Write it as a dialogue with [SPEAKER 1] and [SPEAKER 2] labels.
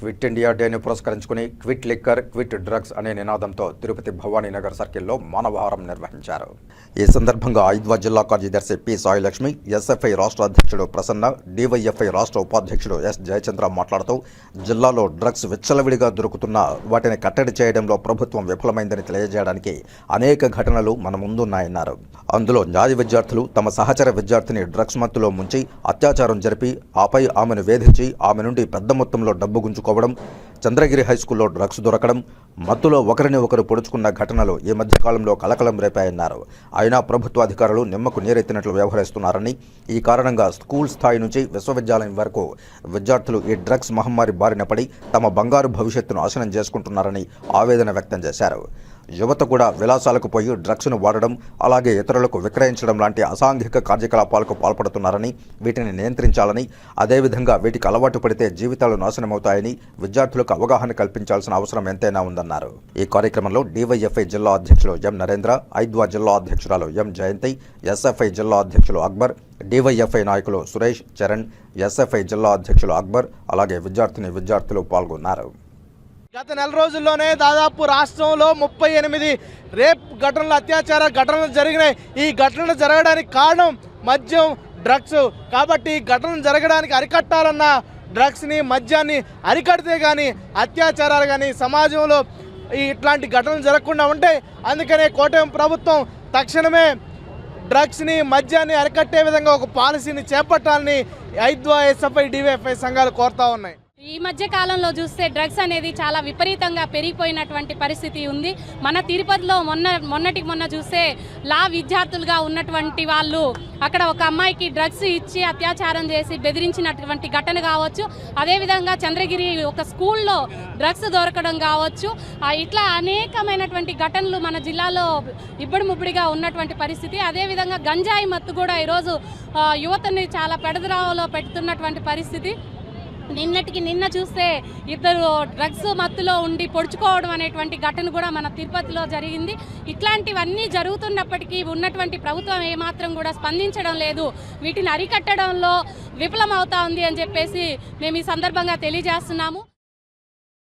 [SPEAKER 1] Quit India డేని పురస్కరించుకుని quit liquor quit drugs అనే నినాదంతో తిరుపతి భవానీ నగర్ సర్కిల్లో మానవహారం నిర్వహించారు. ఈ సందర్భంగా ఐద్వా జిల్లా కార్యదర్శి పి సాయిలక్ష్మి ఎస్ఎఫ్ఐ రాష్ట్ర అధ్యక్షుడు ప్రసన్న డివైఎఫ్ఐ రాష్ట్ర ఉపాధ్యక్షుడు ఎస్ జయచంద్ర మాట్లాడుతూ జిల్లాలో డ్రగ్స్ విచ్చలవిడిగా దొరుకుతున్నా వాటిని కట్టడి చేయడంలో ప్రభుత్వం విఫలమైందని తెలియజేయడానికి అనేక ఘటనలు మన ముందున్నాయన్నారు. అందులో న్యాయ విద్యార్థులు తమ సహచర విద్యార్థిని డ్రగ్స్ మత్తులో ముంచి అత్యాచారం జరిపి ఆపై ఆమెను వేధించి ఆమె నుండి పెద్ద మొత్తంలో డబ్బు గుంజుకు గుంజుకోవడం చంద్రగిరి హై స్కూల్లో డ్రగ్స్ దొరకడం మత్తులో ఒకరిని ఒకరు పొడుచుకున్న ఘటనలు ఈ మధ్య కాలంలో కలకలం రేపాయన్నారు. అయినా ప్రభుత్వ అధికారులు నిమ్మకు నీరెత్తినట్లు వ్యవహరిస్తున్నారని ఈ కారణంగా స్కూల్ స్థాయి నుంచి విశ్వవిద్యాలయం వరకు విద్యార్థులు ఈ డ్రగ్స్ మహమ్మారి బారిన పడి తమ బంగారు భవిష్యత్తును నాశనం చేసుకుంటున్నారని ఆవేదన వ్యక్తం చేశారు. యువత కూడా విలాసాలకు పోయి డ్రగ్స్ను వాడడం అలాగే ఇతరులకు విక్రయించడం లాంటి అసాంఘిక కార్యకలాపాలకు పాల్పడుతున్నారని వీటిని నియంత్రించాలని అదేవిధంగా వీటికి అలవాటు పడితే జీవితాలు నాశనమవుతాయని విద్యార్థులకు అవగాహన కల్పించాల్సిన అవసరం ఎంతైనా ఉందన్నారు. ఈ కార్యక్రమంలో డివైఎఫ్ఐ జిల్లా అధ్యక్షులు ఎం నరేంద్ర ఐద్వా జిల్లా అధ్యక్షురాలు ఎం జయంతి ఎస్ఎఫ్ఐ జిల్లా అధ్యక్షులు అక్బర్ డివైఎఫ్ఐ నాయకులు సురేష్ చరణ్ ఎస్ఎఫ్ఐ జిల్లా అధ్యక్షులు అక్బర్ అలాగే విద్యార్థిని విద్యార్థులు పాల్గొన్నారు.
[SPEAKER 2] గత నెల రోజుల్లోనే దాదాపు రాష్ట్రంలో ముప్పై ఎనిమిది రేప్ ఘటనలు అత్యాచార ఘటనలు జరిగినాయి. ఈ ఘటనలు జరగడానికి కారణం మద్యం డ్రగ్స్. కాబట్టి ఈ ఘటనలు జరగడానికి అరికట్టాలన్న డ్రగ్స్ని మద్యాన్ని అరికడితే కానీ అత్యాచారాలు కానీ సమాజంలో ఇట్లాంటి ఘటనలు జరగకుండా ఉంటాయి అందుకనే కోటం ప్రభుత్వం తక్షణమే డ్రగ్స్ని మద్యాన్ని అరికట్టే విధంగా ఒక పాలసీని చేపట్టాలని ఐద్వా ఎస్ఎఫ్ఐ డివైఎఫ్ఐ సంఘాలు కోరుతా ఉన్నాయి.
[SPEAKER 3] ఈ మధ్య కాలంలో చూస్తే డ్రగ్స్ అనేది చాలా విపరీతంగా పెరిగిపోయినటువంటి పరిస్థితి ఉంది. మన తిరుపతిలో మొన్న మొన్నటికి మొన్న చూస్తే లా విద్యార్థులుగా ఉన్నటువంటి వాళ్ళు అక్కడ ఒక అమ్మాయికి డ్రగ్స్ ఇచ్చి అత్యాచారం చేసి బెదిరించినటువంటి ఘటన కావచ్చు. అదేవిధంగా చంద్రగిరి ఒక స్కూల్లో డ్రగ్స్ దొరకడం కావచ్చు. ఇట్లా అనేకమైనటువంటి ఘటనలు మన జిల్లాలో ఇబ్బడి ముబ్బడిగా ఉన్నటువంటి పరిస్థితి. అదేవిధంగా గంజాయి మత్తు కూడా ఈరోజు యువతని చాలా పెడదరావలో పెడుతున్నటువంటి పరిస్థితి. నిన్నటికి నిన్న చూస్తే ఇద్దరు డ్రగ్స్ మత్తులో ఉండి పొడుచుకోవడం అనేటువంటి ఘటన కూడా మన తిరుపతిలో జరిగింది. ఇట్లాంటివన్నీ జరుగుతున్నప్పటికీ ఉన్నటువంటి ప్రభుత్వం ఏమాత్రం కూడా స్పందించడం లేదు. వీటిని అరికట్టడంలో విఫలమవుతా ఉంది అని చెప్పేసి మేము ఈ సందర్భంగా తెలియజేస్తున్నాము.